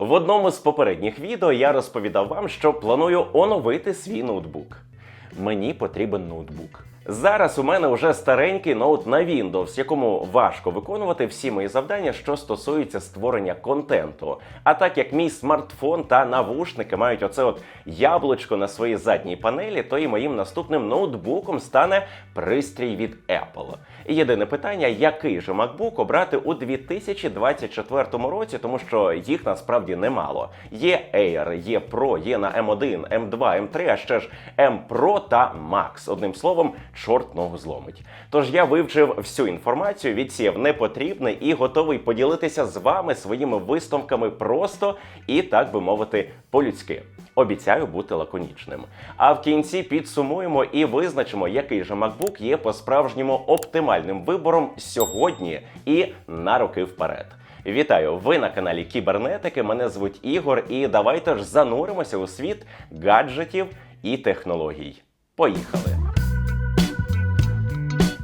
В одному з попередніх відео я розповідав вам, що планую оновити свій ноутбук. Мені потрібен ноутбук. Зараз у мене вже старенький ноут на Windows, якому важко виконувати всі мої завдання, що стосуються створення контенту. А так як мій смартфон та навушники мають оце от яблучко на своїй задній панелі, то і моїм наступним ноутбуком стане пристрій від Apple. Єдине питання, який же MacBook обрати у 2024 році, тому що їх насправді немало. Є Air, є Pro, є на M1, M2, M3, а ще ж M Pro та Max. Одним словом, чорт ногу зломить. Тож я вивчив всю інформацію, відсіяв непотрібне і готовий поділитися з вами своїми висновками просто і, так би мовити, по-людськи. Обіцяю бути лаконічним. А в кінці підсумуємо і визначимо, який же MacBook є по-справжньому оптимальним вибором сьогодні і на роки вперед. Вітаю! Ви на каналі Кібернетики. Мене звуть Ігор, і давайте ж зануримося у світ гаджетів і технологій. Поїхали!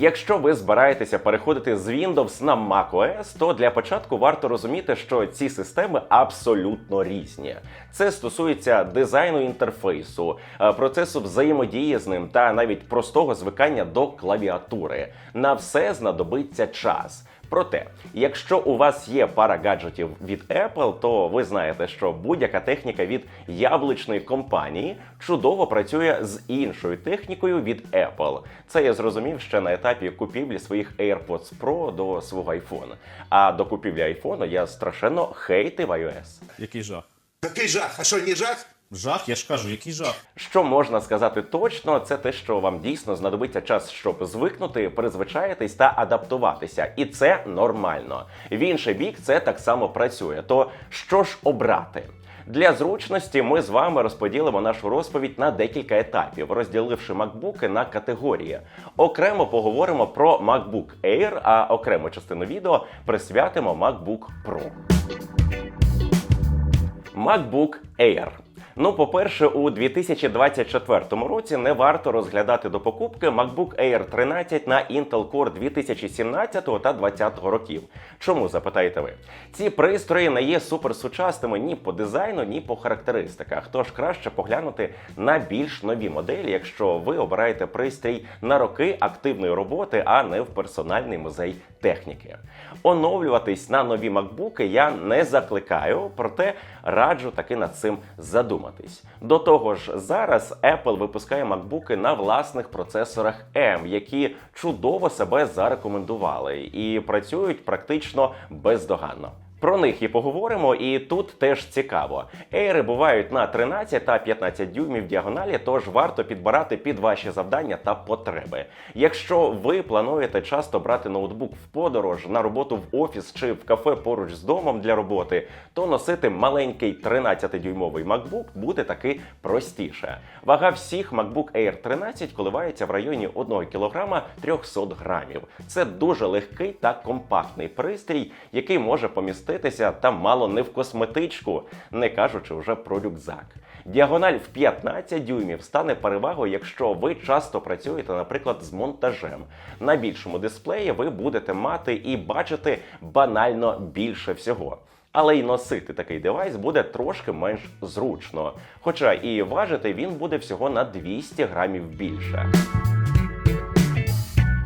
Якщо ви збираєтеся переходити з Windows на macOS, то для початку варто розуміти, що ці системи абсолютно різні. Це стосується дизайну інтерфейсу, е, процесу взаємодії з ним та навіть простого звикання до клавіатури. На все знадобиться час. Проте, якщо у вас є пара гаджетів від Apple, то ви знаєте, що будь-яка техніка від яблучної компанії чудово працює з іншою технікою від Apple. Це я зрозумів ще на етапі купівлі своїх AirPods Pro до свого iPhone. А до купівлі iPhone я страшенно хейтив iOS. Який жах? Який жах? А що, не жах? Жах, я ж кажу, який жах. Що можна сказати точно, це те, що вам дійсно знадобиться час, щоб звикнути, призвичаїтись та адаптуватися, і це нормально. В інший бік це так само працює. То що ж обрати? Для зручності ми з вами розподілимо нашу розповідь на декілька етапів, розділивши макбуки на категорії. Окремо поговоримо про MacBook Air, а окрему частину відео присвятимо MacBook Pro. MacBook Air. Ну, по-перше, у 2024 році не варто розглядати до покупки MacBook Air 13 на Intel Core 2017 та 2020 років. Чому запитаєте ви? Ці пристрої не є суперсучасними ні по дизайну, ні по характеристиках. Тож краще поглянути на більш нові моделі, якщо ви обираєте пристрій на роки активної роботи, а не в персональний музей техніки. Оновлюватись на нові макбуки я не закликаю, проте раджу таки над цим задуматись. До того ж, зараз Apple випускає макбуки на власних процесорах M, які чудово себе зарекомендували і працюють практично бездоганно. Про них і поговоримо, і тут теж цікаво. Ейри бувають на 13 та 15 дюймів діагоналі, тож варто підбирати під ваші завдання та потреби. Якщо ви плануєте часто брати ноутбук в подорож на роботу в офіс чи в кафе поруч з домом для роботи, то носити маленький 13-дюймовий MacBook буде таки простіше. Вага всіх MacBook Air 13 коливається в районі 1 кг 300 грамів. Це дуже легкий та компактний пристрій, який може поміститися та мало не в косметичку, не кажучи вже про рюкзак. Діагональ в 15 дюймів стане перевагою, якщо ви часто працюєте, наприклад, з монтажем. На більшому дисплеї ви будете мати і бачити банально більше всього. Але й носити такий девайс буде трошки менш зручно. Хоча і важити він буде всього на 200 грамів більше.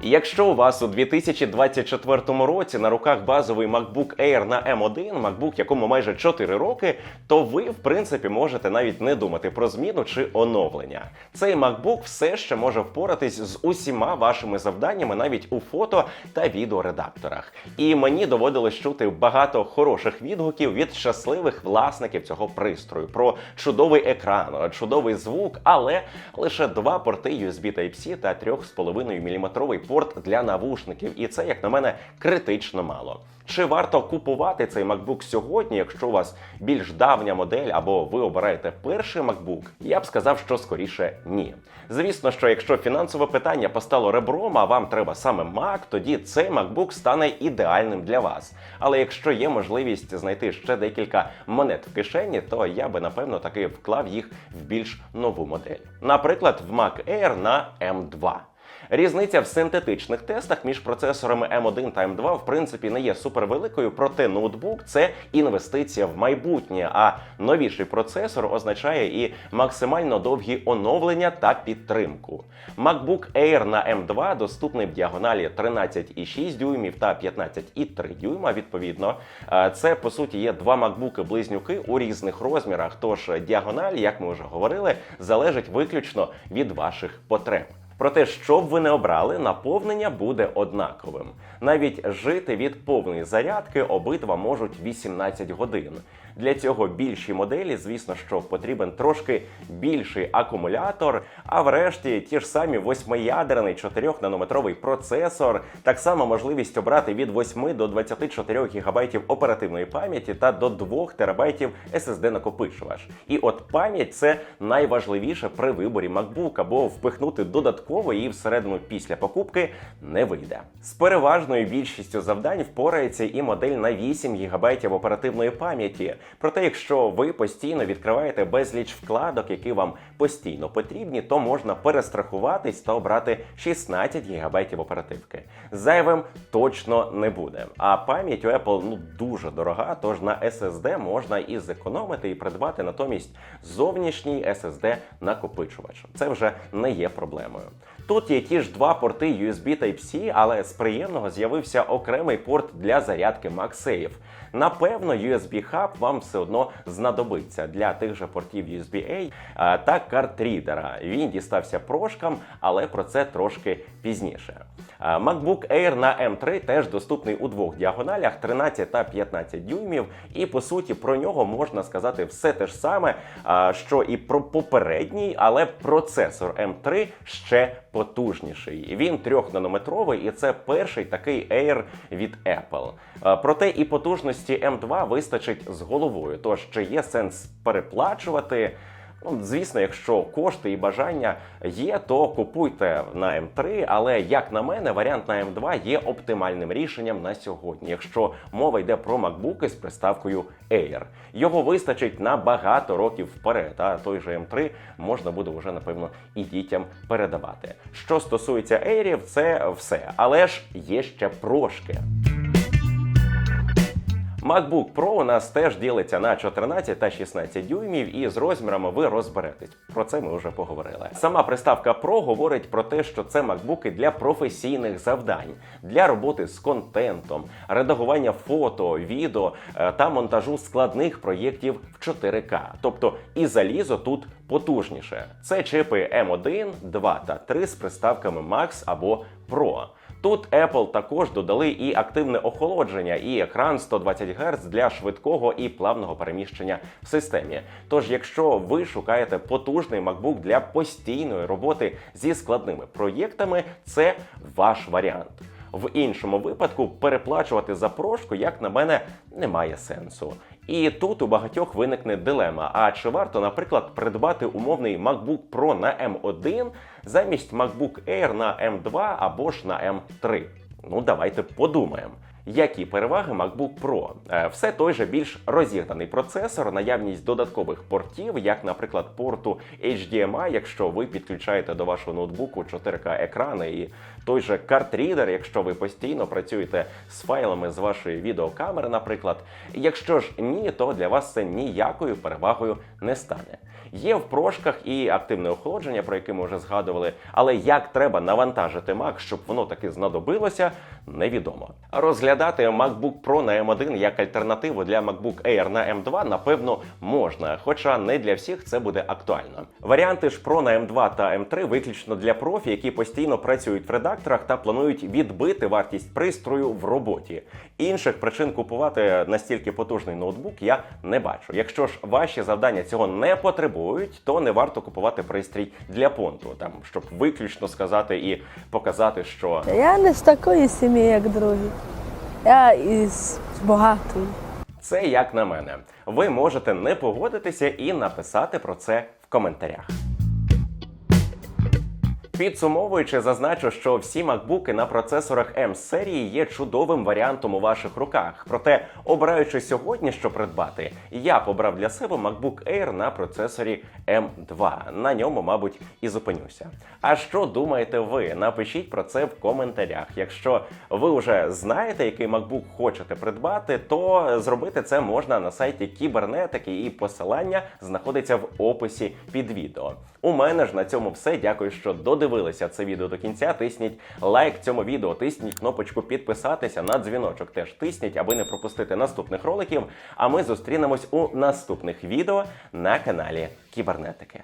Якщо у вас у 2024 році на руках базовий MacBook Air на M1, MacBook, якому майже 4 роки, то ви, в принципі, можете навіть не думати про зміну чи оновлення. Цей MacBook все ще може впоратись з усіма вашими завданнями навіть у фото та відеоредакторах. І мені доводилось чути багато хороших відгуків від щасливих власників цього пристрою про чудовий екран, чудовий звук, але лише два порти USB Type-C та 3,5 мм порт для навушників, і це, як на мене, критично мало. Чи варто купувати цей MacBook сьогодні, якщо у вас більш давня модель або ви обираєте перший MacBook? Я б сказав, що скоріше ні. Звісно, що якщо фінансове питання постало ребром, а вам треба саме Mac, тоді цей MacBook стане ідеальним для вас. Але якщо є можливість знайти ще декілька монет в кишені, то я би напевно таки вклав їх в більш нову модель. Наприклад, в Mac Air на M2. Різниця в синтетичних тестах між процесорами M1 та M2 в принципі не є супервеликою, проте ноутбук це інвестиція в майбутнє. А новіший процесор означає і максимально довгі оновлення та підтримку. MacBook Air на M2 доступний в діагоналі 13,6 дюймів та 15,3 дюйма. Відповідно, це по суті є два MacBook близнюки у різних розмірах. Тож діагональ, як ми вже говорили, залежить виключно від ваших потреб. Проте, що б ви не обрали, наповнення буде однаковим. Навіть жити від повної зарядки обидва можуть 18 годин. Для цього більші моделі, звісно, що потрібен трошки більший акумулятор, а врешті ті ж самі восьмиядерний 4-нанометровий процесор, так само можливість обрати від 8 до 24 ГБ оперативної пам'яті та до 2 ТБ SSD накопичувач. І от пам'ять це найважливіше при виборі MacBook, або впихнути додатково її всередину після покупки не вийде. З переважною більшістю завдань впорається і модель на 8 ГБ оперативної пам'яті. Проте, якщо ви постійно відкриваєте безліч вкладок, які вам постійно потрібні, то можна перестрахуватись та обрати 16 ГБ оперативки. Зайвим точно не буде. А пам'ять у Apple ну дуже дорога, тож на SSD можна і зекономити і придбати натомість зовнішній SSD накопичувач. Це вже не є проблемою. Тут є ті ж два порти USB Type-C, але з приємного з'явився окремий порт для зарядки MagSafe. Напевно, USB хаб вам все одно знадобиться для тих же портів USB-A та картрідера. Він дістався прошкам, але про це трошки пізніше. MacBook Air на M3 теж доступний у двох діагоналях 13 та 15 дюймів, і по суті про нього можна сказати все те ж саме, що і про попередній, але процесор M3 ще потужніший. Він трьохнанометровий, і це перший такий Air від Apple. Проте і потужності M2 вистачить з головою. Тож чи є сенс переплачувати? Ну, звісно, якщо кошти і бажання є, то купуйте на М3, але як на мене, варіант на М2 є оптимальним рішенням на сьогодні, якщо мова йде про макбуки з приставкою Air. Його вистачить на багато років вперед, а той же М3 можна буде вже напевно і дітям передавати. Що стосується Airів, це все, але ж є ще прошки. MacBook Pro у нас теж ділиться на 14 та 16 дюймів, і з розмірами ви розберетесь. Про це ми вже поговорили. Сама приставка Pro говорить про те, що це макбуки для професійних завдань, для роботи з контентом, редагування фото, відео е, та монтажу складних проєктів в 4К. Тобто і залізо тут потужніше. Це чипи M1, 2 та 3 з приставками Max або Pro. Тут Apple також додали і активне охолодження, і екран 120 Гц для швидкого і плавного переміщення в системі. Тож, якщо ви шукаєте потужний MacBook для постійної роботи зі складними проєктами, це ваш варіант. В іншому випадку переплачувати за прошку, як на мене, немає сенсу. І тут у багатьох виникне дилема: а чи варто, наприклад, придбати умовний MacBook Pro на M1 замість MacBook Air на M2 або ж на M3? Ну, давайте подумаємо. Які переваги MacBook Pro? Е, Все той же більш розігнаний процесор, наявність додаткових портів, як, наприклад, порту HDMI, якщо ви підключаєте до вашого ноутбуку 4К екрани, і той же картрідер, якщо ви постійно працюєте з файлами з вашої відеокамери, наприклад. Якщо ж ні, то для вас це ніякою перевагою не стане. Є в прошках і активне охолодження, про яке ми вже згадували, але як треба навантажити Mac, щоб воно таки знадобилося, невідомо. Розглядати MacBook Pro на M1 як альтернативу для MacBook Air на M2, напевно, можна, хоча не для всіх це буде актуально. Варіанти ж Pro на M2 та M3 виключно для профі, які постійно працюють в редакторах та планують відбити вартість пристрою в роботі. Інших причин купувати настільки потужний ноутбук я не бачу. Якщо ж ваші завдання цього не потребують, то не варто купувати пристрій для понту, там щоб виключно сказати і показати, що Я не з такої сім'ї, як другі. Я із багатої. це як на мене. Ви можете не погодитися і написати про це в коментарях. Підсумовуючи, зазначу, що всі макбуки на процесорах M серії є чудовим варіантом у ваших руках. Проте, обираючи сьогодні, що придбати, я побрав для себе MacBook Air на процесорі M2. На ньому, мабуть, і зупинюся. А що думаєте ви? Напишіть про це в коментарях. Якщо ви вже знаєте, який MacBook хочете придбати, то зробити це можна на сайті кібернетики, і посилання знаходиться в описі під відео. У мене ж на цьому все. Дякую, що додивилися це відео до кінця. Тисніть лайк цьому відео, тисніть кнопочку підписатися на дзвіночок. Теж тисніть, аби не пропустити наступних роликів. А ми зустрінемось у наступних відео на каналі Кібернетики.